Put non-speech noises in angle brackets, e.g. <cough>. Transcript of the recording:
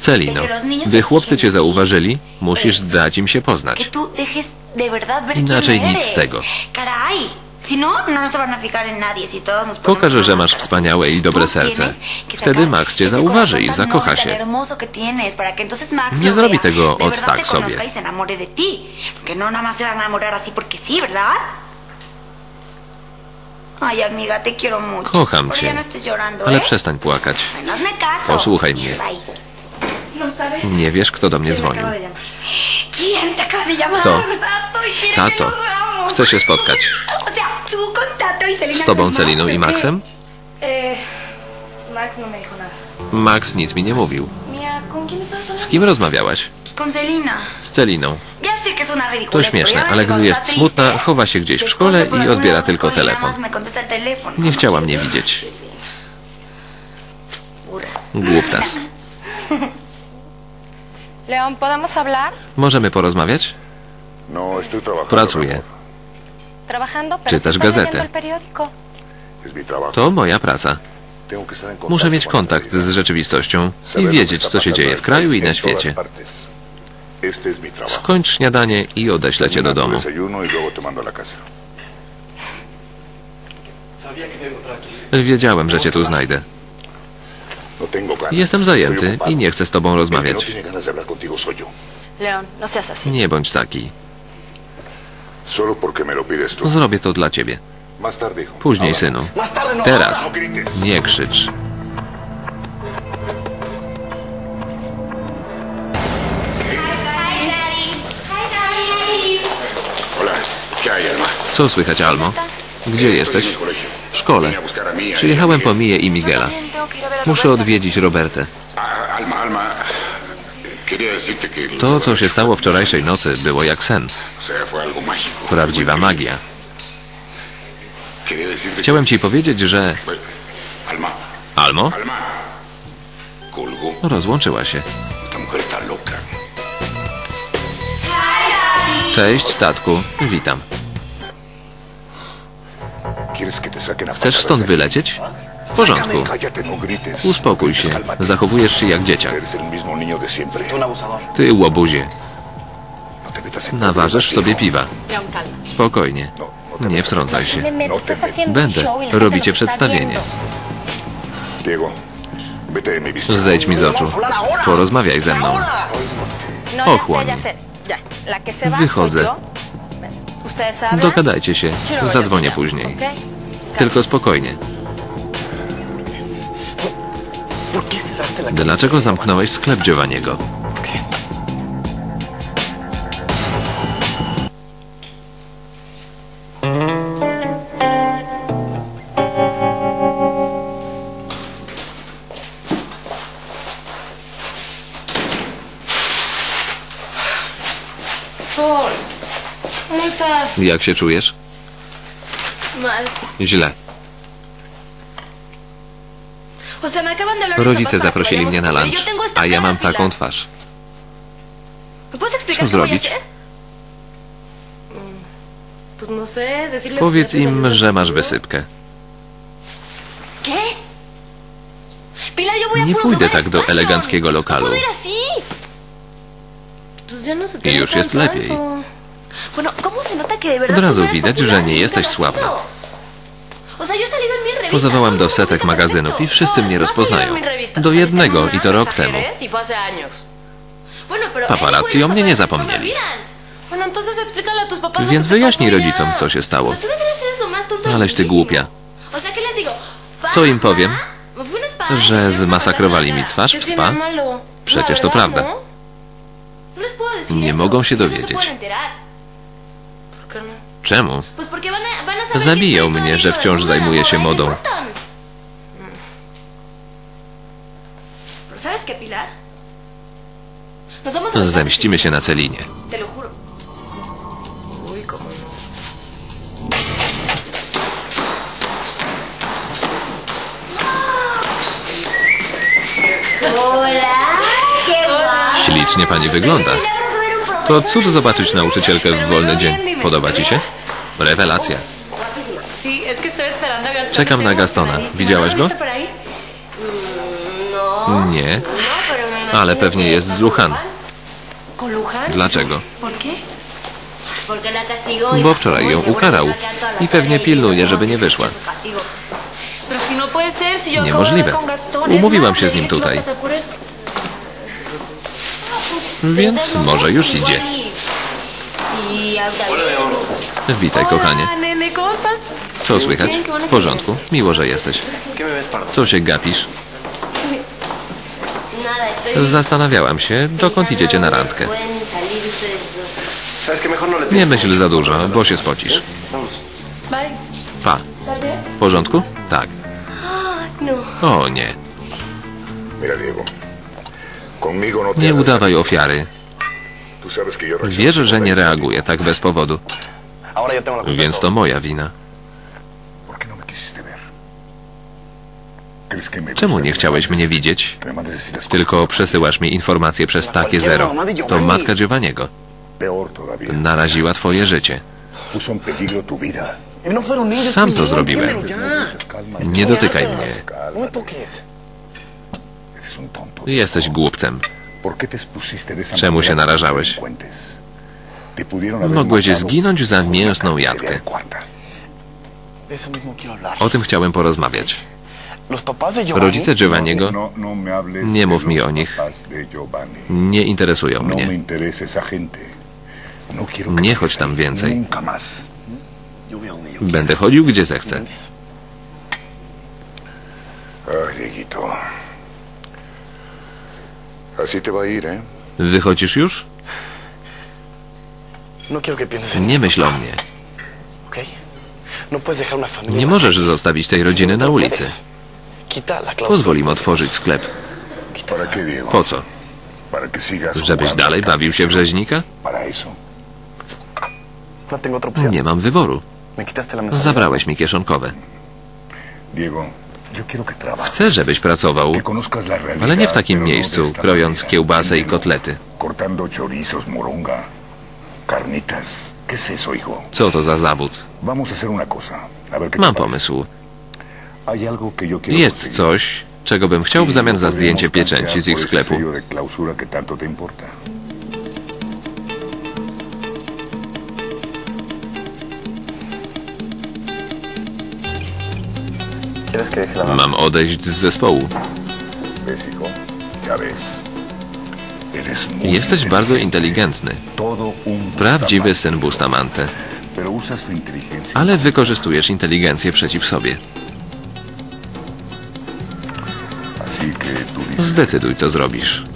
Celino, gdy chłopcy cię zauważyli, musisz dać im się poznać. Inaczej nic z tego. No, no se van a fijar en nadie. Si todos nos ponemos Pokaż, że masz wspaniałe i dobre serce. Wtedy Max cię zauważy i zakocha się. Nie zrobi tego od tak sobie. Kocham cię. no Ale ¿eh? przestań płakać. Caso. Posłuchaj mnie. No. Nie wiesz, kto do mnie ¿Quién me dzwonił. Kto? Tato, y. Chce się spotkać. Y Z tobą, Celiną ¿o i? Maxem? Max no me dijo nada. Max nic mi nie mówił. Mia, ¿con quién estabas Z kim rozmawiałaś? Z Celiną. To śmieszne, ale gdy jest smutna, chowa się gdzieś w szkole i odbiera tylko telefon. Nie chciała mnie widzieć. Głuptas. <laughs> León, ¿podemos hablar? Możemy porozmawiać? No. Pracuję. Czytasz gazetę. To moja praca. Muszę mieć kontakt z rzeczywistością i wiedzieć, co się dzieje w kraju i na świecie. Skończ śniadanie i odeślę cię do domu. Wiedziałem, że cię tu znajdę. Jestem zajęty i nie chcę z tobą rozmawiać. no. Nie bądź taki. Zrobię to dla ciebie. Później, synu. Teraz. Nie krzycz. Co słychać, Almo? Gdzie jesteś? W szkole. Przyjechałem po. Miję i Miguela. Muszę odwiedzić Robertę. To, co się stało wczorajszej nocy, było jak sen. Prawdziwa magia. Chciałem ci powiedzieć, że... Almo? Rozłączyła się. Cześć, tatku. Witam. ¿Quieres que te saquen a Chcesz stąd wylecieć? W porządku. Cállate, no. Uspokój się. Zachowujesz się jak dzieciak. Ty, łobuzie. No Nawarzysz sobie piwa. Spokojnie. Nie wtrącaj się. Będę. Robicie przedstawienie. Zejdź mi z oczu. Porozmawiaj ze mną. Ochłoń. Wychodzę. Dogadajcie się. Zadzwonię później. Tylko spokojnie. Dlaczego zamknąłeś sklep Giovanniego? Jak się czujesz? Mal. Źle. Rodzice zaprosili mnie na lunch, a ja cara, mam taką twarz. ¿Me puedes explicar Co zrobić? Pues no Powiedz te im, że masz wysypkę. Nie pójdę tak do eleganckiego No lokalu. puedo ir así. Pues ya no se te I już jest lepiej. Bueno, ¿cómo se nota que de verdad Od razu no widać, że nie jesteś sławna. Pozowałam do setek magazynów i wszyscy mnie No salido rozpoznają. Do jednego i to rok temu. y Paparazzi o mnie nie zapomnieli. no Więc wyjaśnij rodzicom, co się stało. Aleś ty głupia. Co im powiem? Że zmasakrowali mi twarz w ¿Qué spa? Przecież to prawda. ¿no? No les puedo decir Nie mogą się Ellos no dowiedzieć. pueden enterar. ¿Por qué no? Czemu? Zabiją mnie, że wciąż zajmuję się y modą. besar Zemścimy się na Celinie. No. Ślicznie pani wygląda. To cud zobaczyć nauczycielkę w wolny dzień. Podoba ci się? Rewelacja. Czekam na Gastona. Widziałaś ¿No go? Nie, ale pewnie jest z Luhan. ¿Con Luján? Dlaczego? Bo wczoraj ją ukarał i pewnie pilnuje, żeby nie wyszła. Niemożliwe. Umówiłam się z nim tutaj. Więc może już idzie. Witaj, kochanie. Co słychać? W porządku. Miło, że jesteś. Co się gapisz? Zastanawiałam się, dokąd idziecie na randkę. Nie myśl za dużo, bo się spocisz. Pa. W porządku? Tak. O nie. Nie hagas- udawaj ofiary. Wiesz, że nie reaguję tak bez powodu. Więc to moja wina. ¿Por qué no Czemu nie chciałeś mnie widzieć? Tylko przesyłasz mi informacje przez takie zero. To matka Giovanniego. Naraziła twoje życie. No. Sam to zrobiłem. Nie dotykaj mnie. Jesteś głupcem. ¿Por qué te expusiste de esa Czemu się narażałeś? Mogłeś zginąć za mięsną jatkę. O tym chciałem porozmawiać. Rodzice Giovanniego No, no Nie mów mi o nich. nie interesują No mnie. No Nie chodź tam więcej. Będę chodził gdzie zechcę. ¿Entiendes? Así te va a ir, ¿eh? Wychodzisz już? No quiero que pienses en Nie myśl o mnie. ¿ok? No puedes dejar una familia. Nie możesz zostawić tej rodziny na ulicy. Pozwól im otworzyć sklep. ¿Para qué, Diego? Po co? Para que sigas Żebyś dalej al bawił się w rzeźnika? Para eso. No tengo otra opción. Nie mam wyboru. Me quitaste la mensualidad. Zabrałeś mi kieszonkowe. Diego, Chcę, żebyś pracował, ale nie w takim miejscu, krojąc kiełbasę i kotlety. Co to za zawód? Mam pomysł. Jest coś, czego bym chciał w zamian za zdjęcie pieczęci z ich sklepu. Mam odejść z zespołu. Jesteś bardzo inteligentny. Prawdziwy syn Bustamante. Ale wykorzystujesz inteligencję przeciw sobie. Zdecyduj, co zrobisz.